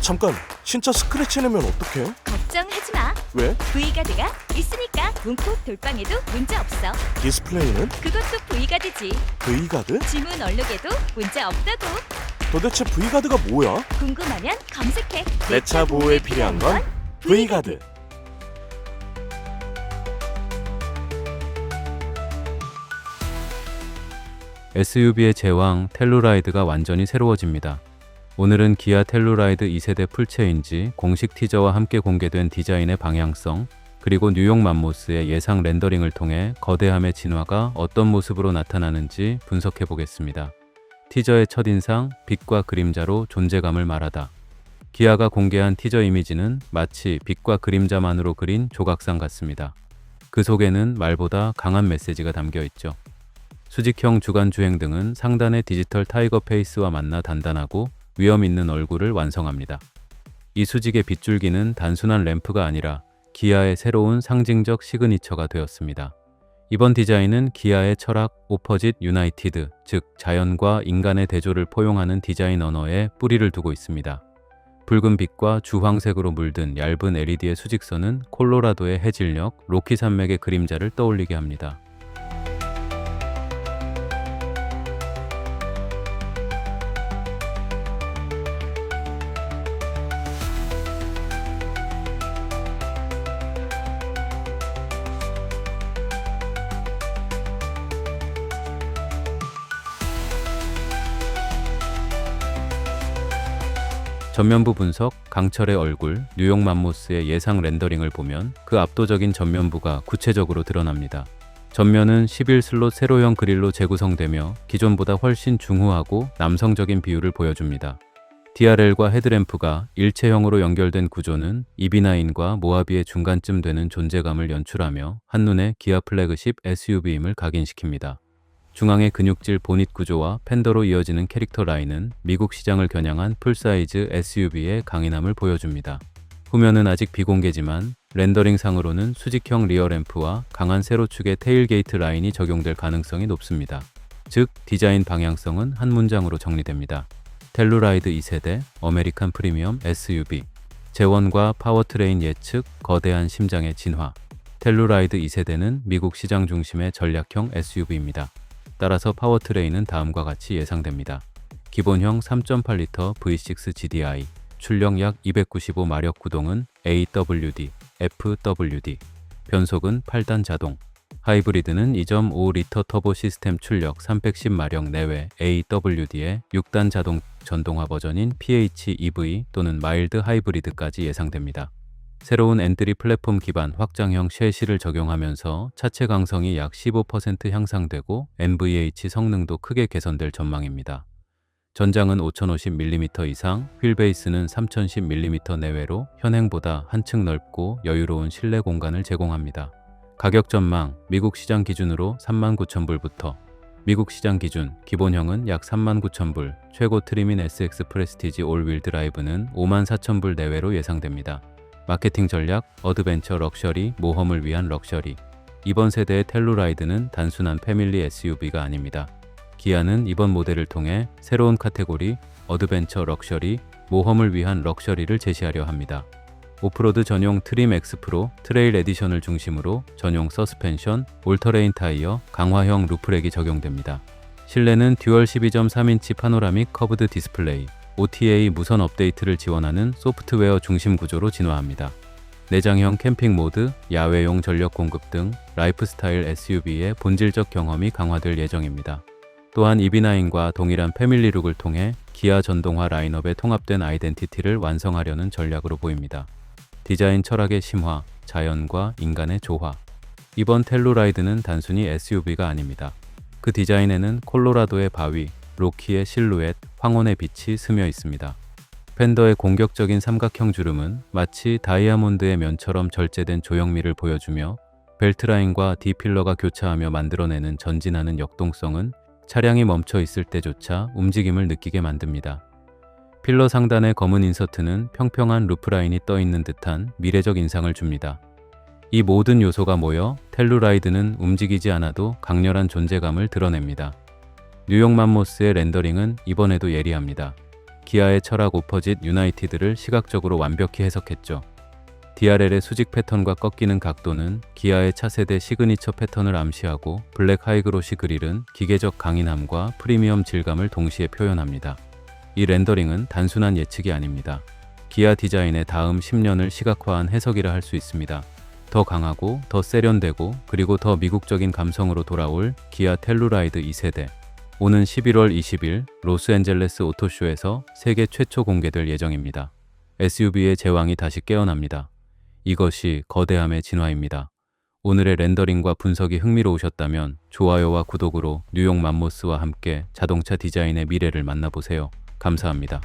잠깐, 진짜 스크래치 내면 어떡해? 걱정하지 마. 왜? V가드가 있으니까 문콕 돌빵에도 문제 없어. 디스플레이는 그것도 V가드지. V가드? 지문 얼룩에도 문제 없다고. 도대체 V가드가 뭐야? 궁금하면 검색해. 내 차 보호에 필요한 건 V가드. SUV의 제왕 텔루라이드가 완전히 새로워집니다. 오늘은 기아 텔루라이드 2세대 풀체인지 공식 티저와 함께 공개된 디자인의 방향성, 그리고 뉴욕 맘모스의 예상 렌더링을 통해 거대함의 진화가 어떤 모습으로 나타나는지 분석해 보겠습니다. 티저의 첫인상, 빛과 그림자로 존재감을 말하다. 기아가 공개한 티저 이미지는 마치 빛과 그림자만으로 그린 조각상 같습니다. 그 속에는 말보다 강한 메시지가 담겨 있죠. 수직형 주간 주행 등은 상단의 디지털 타이거 페이스와 만나 단단하고 위험 있는 얼굴을 완성합니다. 이 수직의 빗줄기는 단순한 램프가 아니라 기아의 새로운 상징적 시그니처가 되었습니다. 이번 디자인은 기아의 철학 오퍼짓 유나이티드, 즉 자연과 인간의 대조를 포용하는 디자인 언어에 뿌리를 두고 있습니다. 붉은 빛과 주황색으로 물든 얇은 LED의 수직선은 콜로라도의 해질녘, 로키 산맥의 그림자를 떠올리게 합니다. 전면부 분석, 강철의 얼굴, 뉴욕 맘모스의 예상 렌더링을 보면 그 압도적인 전면부가 구체적으로 드러납니다. 전면은 11 슬롯 세로형 그릴로 재구성되며 기존보다 훨씬 중후하고 남성적인 비율을 보여줍니다. DRL과 헤드램프가 일체형으로 연결된 구조는 EB9과 모하비의 중간쯤 되는 존재감을 연출하며 한눈에 기아 플래그십 SUV임을 각인시킵니다. 중앙의 근육질 보닛 구조와 팬더로 이어지는 캐릭터 라인은 미국 시장을 겨냥한 풀사이즈 SUV의 강인함을 보여줍니다. 후면은 아직 비공개지만 렌더링상으로는 수직형 리어 램프와 강한 세로축의 테일게이트 라인이 적용될 가능성이 높습니다. 즉, 디자인 방향성은 한 문장으로 정리됩니다. 텔루라이드 2세대 아메리칸 프리미엄 SUV 재원과 파워트레인 예측 거대한 심장의 진화 텔루라이드 2세대는 미국 시장 중심의 전략형 SUV입니다. 따라서 파워트레인은 다음과 같이 예상됩니다. 기본형 3.8L V6 GDI, 출력 약 295마력 구동은 AWD, FWD, 변속은 8단 자동, 하이브리드는 2.5L 터보 시스템 출력 310마력 내외 AWD의 6단 자동 전동화 버전인 PHEV 또는 마일드 하이브리드까지 예상됩니다. 새로운 엔트리 플랫폼 기반 확장형 셰시를 적용하면서 차체 강성이 약 15% 향상되고 NVH 성능도 크게 개선될 전망입니다. 전장은 5050mm 이상, 휠베이스는 3010mm 내외로 현행보다 한층 넓고 여유로운 실내 공간을 제공합니다. 가격 전망, 미국 시장 기준으로 39,000불부터 미국 시장 기준 기본형은 약 39,000불, 최고 트림인 SX 프레스티지 올윌 드라이브는 54,000불 내외로 예상됩니다. 마케팅 전략, 어드벤처 럭셔리, 모험을 위한 럭셔리. 이번 세대의 텔루라이드는 단순한 패밀리 SUV가 아닙니다. 기아는 이번 모델을 통해 새로운 카테고리, 어드벤처 럭셔리, 모험을 위한 럭셔리를 제시하려 합니다. 오프로드 전용 트림 X 프로 트레일 에디션을 중심으로 전용 서스펜션, 올터레인 타이어, 강화형 루프렉이 적용됩니다. 실내는 듀얼 12.3인치 파노라믹 커브드 디스플레이, OTA 무선 업데이트를 지원하는 소프트웨어 중심 구조로 진화합니다. 내장형 캠핑 모드, 야외용 전력 공급 등 라이프스타일 SUV의 본질적 경험이 강화될 예정입니다. 또한 EB9과 동일한 패밀리 룩을 통해 기아 전동화 라인업에 통합된 아이덴티티를 완성하려는 전략으로 보입니다. 디자인 철학의 심화, 자연과 인간의 조화. 이번 텔루라이드는 단순히 SUV가 아닙니다. 그 디자인에는 콜로라도의 바위, 로키의 실루엣, 황혼의 빛이 스며 있습니다. 팬더의 공격적인 삼각형 주름은 마치 다이아몬드의 면처럼 절제된 조형미를 보여주며 벨트라인과 D필러가 교차하며 만들어내는 전진하는 역동성은 차량이 멈춰 있을 때조차 움직임을 느끼게 만듭니다. 필러 상단의 검은 인서트는 평평한 루프라인이 떠 있는 듯한 미래적 인상을 줍니다. 이 모든 요소가 모여 텔루라이드는 움직이지 않아도 강렬한 존재감을 드러냅니다. 뉴욕 맘모스의 렌더링은 이번에도 예리합니다. 기아의 철학 오퍼짓 유나이티드를 시각적으로 완벽히 해석했죠. DRL의 수직 패턴과 꺾이는 각도는 기아의 차세대 시그니처 패턴을 암시하고 블랙 하이그로시 그릴은 기계적 강인함과 프리미엄 질감을 동시에 표현합니다. 이 렌더링은 단순한 예측이 아닙니다. 기아 디자인의 다음 10년을 시각화한 해석이라 할 수 있습니다. 더 강하고 더 세련되고 그리고 더 미국적인 감성으로 돌아올 기아 텔루라이드 2세대. 오는 11월 20일 로스앤젤레스 오토쇼에서 세계 최초 공개될 예정입니다. SUV의 제왕이 다시 깨어납니다. 이것이 거대함의 진화입니다. 오늘의 렌더링과 분석이 흥미로우셨다면 좋아요와 구독으로 뉴욕 맘모스와 함께 자동차 디자인의 미래를 만나보세요. 감사합니다.